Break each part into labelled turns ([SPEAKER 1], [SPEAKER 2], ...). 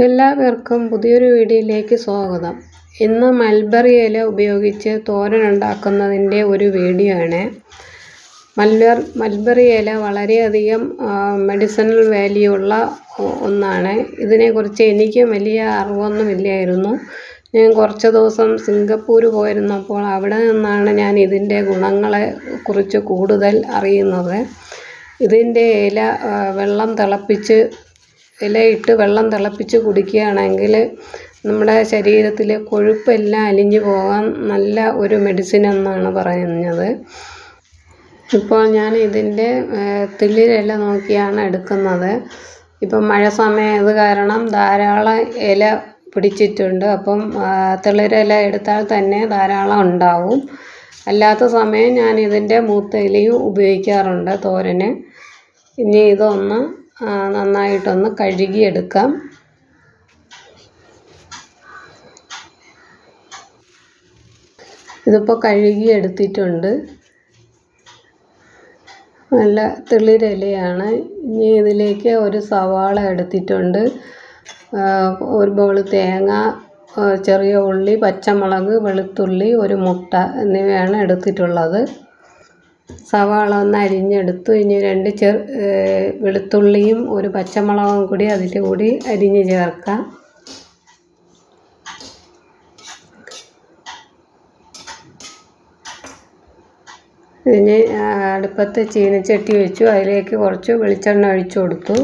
[SPEAKER 1] എല്ലാവർക്കും പുതിയൊരു വീഡിയോയിലേക്ക് സ്വാഗതം. ഇന്ന് മൽബറി ഇല ഉപയോഗിച്ച് തോരൻ ഉണ്ടാക്കുന്നതിന്റെ ഒരു വീഡിയോ ആണ്. മൽബർ മൽബറി ഇല വളരെയധികം മെഡിസിനൽ വാല്യൂ ഉള്ള ഒന്നാണ്. ഇതിനെക്കുറിച്ച് എനിക്ക് വലിയ അറിവൊന്നുമില്ലായിരുന്നു. ഞാൻ കുറച്ച് ദിവസം സിംഗപ്പൂർ പോയിരുന്നപ്പോൾ അവിടെ നിന്നാണ് ഞാൻ ഇതിന്റെ ഗുണങ്ങളെ കുറിച്ച് കൂടുതൽ അറിയുന്നത്. ഇതിന്റെ ഇല വെള്ളം തിളപ്പിച്ച് ഇലയിട്ട് വെള്ളം തിളപ്പിച്ച് കുടിക്കുകയാണെങ്കിൽ നമ്മുടെ ശരീരത്തിലെ കൊഴുപ്പെല്ലാം അലിഞ്ഞു പോകാൻ നല്ല ഒരു മെഡിസിൻ എന്നാണ് പറയുന്നത്. ഇപ്പോൾ ഞാൻ ഇതിന്റെ തിള്ളിലില നോക്കിയാണ് എടുക്കുന്നത്. ഇപ്പം മഴ സമയം കാരണം ധാരാളം ഇല പിടിച്ചിട്ടുണ്ട്. അപ്പം തിളിരില എടുത്താൽ തന്നെ ധാരാളം ഉണ്ടാവും. അല്ലാത്ത സമയം ഞാൻ ഇതിന്റെ മൂത്ത ഇലയും ഉപയോഗിക്കാറുണ്ട് തോരന്. ഇനി ഇതൊന്ന് നന്നായിട്ടൊന്ന് കഴുകിയെടുക്കാം. ഇതിപ്പോൾ കഴുകിയെടുത്തിട്ടുണ്ട്. നല്ല തെളിരിലയാണ്. ഇനി ഇതിലേക്ക് ഒരു സവാള എടുത്തിട്ടുണ്ട്. ഒരു ബൗൾ തേങ്ങ ചെറിയ ഉള്ളി പച്ചമുളക് വെളുത്തുള്ളി ഒരു മുട്ട എന്നിവയാണ് എടുത്തിട്ടുള്ളത്. സവാള ഒന്ന് അരിഞ്ഞെടുത്തു. ഇനി രണ്ട് ചെറു വെളുത്തുള്ളിയും ഒരു പച്ചമുളകും കൂടി അതിൽ കൂടി അരിഞ്ഞ് ചേർക്കാം. ഇനി അടുപ്പത്ത് ചീനച്ചട്ടി വെച്ചു. അതിലേക്ക് കുറച്ച് വെളിച്ചെണ്ണ ഒഴിച്ചു കൊടുത്തു.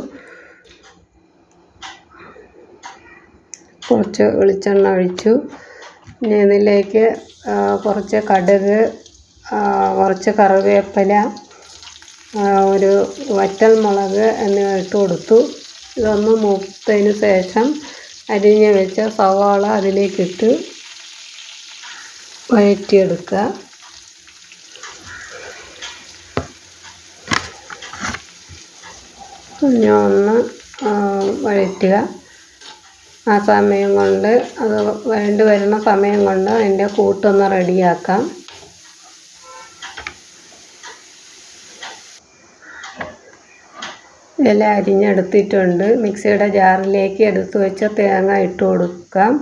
[SPEAKER 1] കുറച്ച് വെളിച്ചെണ്ണ ഒഴിച്ചു. ഇനി ഇതിലേക്ക് കുറച്ച് കടുക് കുറച്ച് കറിവേപ്പില ഒരു വറ്റൽ മുളക് എന്നിവ ഇട്ട് കൊടുത്തു. ഇതൊന്ന് മൂത്തതിന് ശേഷം അരിഞ്ഞ് വെച്ച സവാള അതിലേക്കിട്ട് വഴറ്റിയെടുക്കുക ഒന്ന് വഴറ്റുക. ആ സമയം കൊണ്ട് അത് വേണ്ടി വരുന്ന സമയം കൊണ്ട് അതിന്റെ കൂട്ടൊന്ന് റെഡിയാക്കാം. ഇല അരിഞ്ഞെടുത്തിട്ടുണ്ട്. മിക്സിയുടെ ജാറിലേക്ക് എടുത്ത് വെച്ച തേങ്ങ ഇട്ട് കൊടുക്കാം.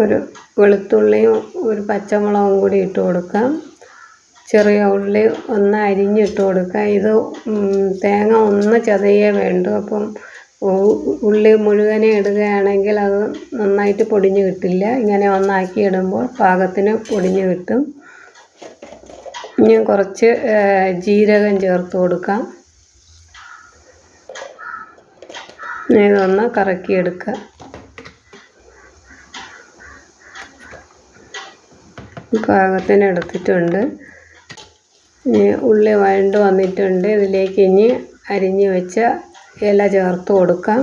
[SPEAKER 1] ഒരു വെളുത്തുള്ളിയും ഒരു പച്ചമുളകും കൂടി ഇട്ട് കൊടുക്കാം. ചെറിയ ഉള്ളി ഒന്ന് അരിഞ്ഞിട്ട് കൊടുക്കാം. ഇത് തേങ്ങ ഒന്ന് ചതയേ വേണ്ടൂ. അപ്പം ഉള്ളി മുഴുവനെ ഇടുകയാണെങ്കിൽ അത് നന്നായിട്ട് പൊടിഞ്ഞ് കിട്ടില്ല. ഇങ്ങനെ ഒന്നാക്കി ഇടുമ്പോൾ പാകത്തിന് പൊടിഞ്ഞ് കിട്ടും. ഇനി കുറച്ച് ജീരകം ചേർത്ത് കൊടുക്കാം. ഇതൊന്ന് കറക്കിയെടുക്കുക പാകത്തിന് എടുത്തിട്ടുണ്ട്. ഉള്ളി വഴണ്ട് വന്നിട്ടുണ്ട്. ഇതിലേക്ക് ഇനി അരിഞ്ഞ് വെച്ച ഇല ചേർത്ത് കൊടുക്കാം.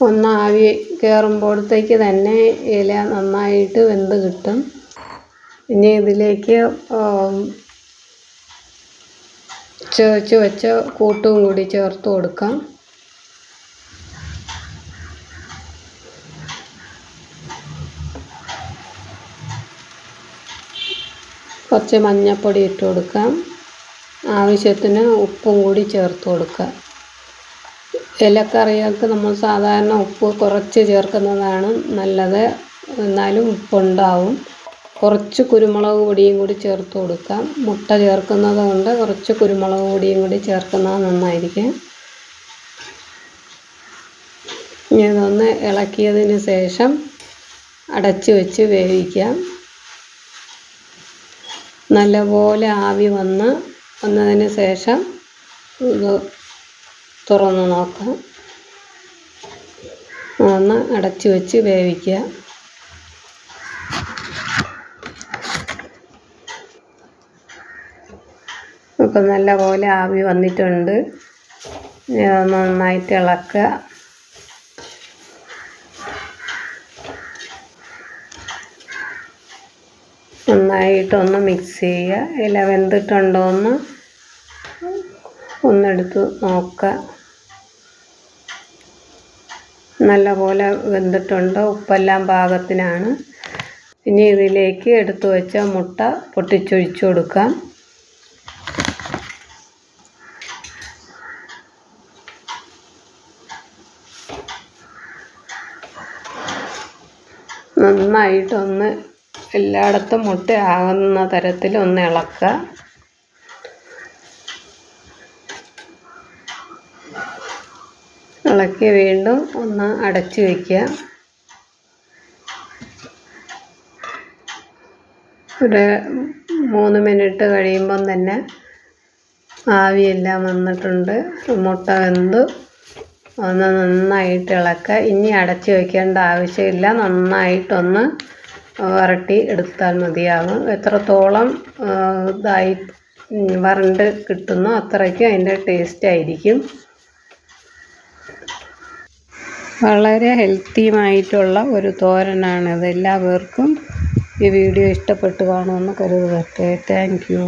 [SPEAKER 1] ഒന്ന് ആവി കയറുമ്പോഴത്തേക്ക് തന്നെ ഇല നന്നായിട്ട് വെന്ത് കിട്ടും. ഇനി ഇതിലേക്ക് ചേച്ച് വെച്ച കൂട്ടും കൂടി ചേർത്ത് കൊടുക്കാം. കുറച്ച് മഞ്ഞൾപ്പൊടി ഇട്ട് കൊടുക്കാം. ആവശ്യത്തിന് ഉപ്പും കൂടി ചേർത്ത് കൊടുക്കുക ഇലക്കറികൾക്ക് നമ്മൾ സാധാരണ ഉപ്പ് കുറച്ച് ചേർക്കുന്നതാണ് നല്ലത്. എന്നാലും ഉപ്പുണ്ടാവും. കുറച്ച് കുരുമുളക് പൊടിയും കൂടി ചേർത്ത് കൊടുക്കാം. മുട്ട ചേർക്കുന്നത് കൊണ്ട് കുറച്ച് കുരുമുളക് പൊടിയും കൂടി ചേർക്കുന്നത് നന്നായിരിക്കും. ഇതൊന്ന് ഇളക്കിയതിന് ശേഷം അടച്ച് വെച്ച് വേവിക്കാം. നല്ലപോലെ ആവി വന്ന് വന്നതിന് ശേഷം ഇത് തുറന്ന് നോക്കാം. ഒന്ന് അടച്ചു വെച്ച് വേവിക്കുക. ഇപ്പം നല്ലപോലെ ആവി വന്നിട്ടുണ്ട്. നന്നായിട്ട് ഇളക്കുക. നന്നായിട്ടൊന്ന് മിക്സ് ചെയ്യുക. ഇല വെന്തിട്ടുണ്ടോ എന്ന് ഒന്നെടുത്ത് നോക്കുക. നല്ലപോലെ വെന്തിട്ടുണ്ട്. ഉപ്പെല്ലാം പാകത്തിനാണ്. ഇനി ഇതിലേക്ക് എടുത്തു വെച്ച മുട്ട പൊട്ടിച്ചൊഴിച്ചു കൊടുക്കാം. നന്നായിട്ടൊന്ന് എല്ലായിടത്തും മുട്ട ആകുന്ന തരത്തിൽ ഒന്ന് ഇളക്കുക. ഇളക്കി വീണ്ടും ഒന്ന് അടച്ചു വയ്ക്കുക. ഒരു മൂന്ന് മിനിറ്റ് കഴിയുമ്പം തന്നെ ആവിയെല്ലാം വന്നിട്ടുണ്ട്. മുട്ട വെന്ത്. ഒന്ന് നന്നായിട്ട് ഇളക്കുക. ഇനി അടച്ചു വയ്ക്കേണ്ട ആവശ്യമില്ല. നന്നായിട്ടൊന്ന് വരട്ടി എടുത്താൽ മതിയാകും. എത്രത്തോളം ഇതായി വരണ്ട് കിട്ടുന്നോ അത്രയ്ക്ക് അതിന്റെ ടേസ്റ്റ് ആയിരിക്കും. വളരെ ഹെൽത്തിയുമായിട്ടുള്ള ഒരു തോരനാണിത് എല്ലാവർക്കും ഈ വീഡിയോ ഇഷ്ടപ്പെട്ടു കാണുമെന്ന് കരുതട്ടെ താങ്ക് യു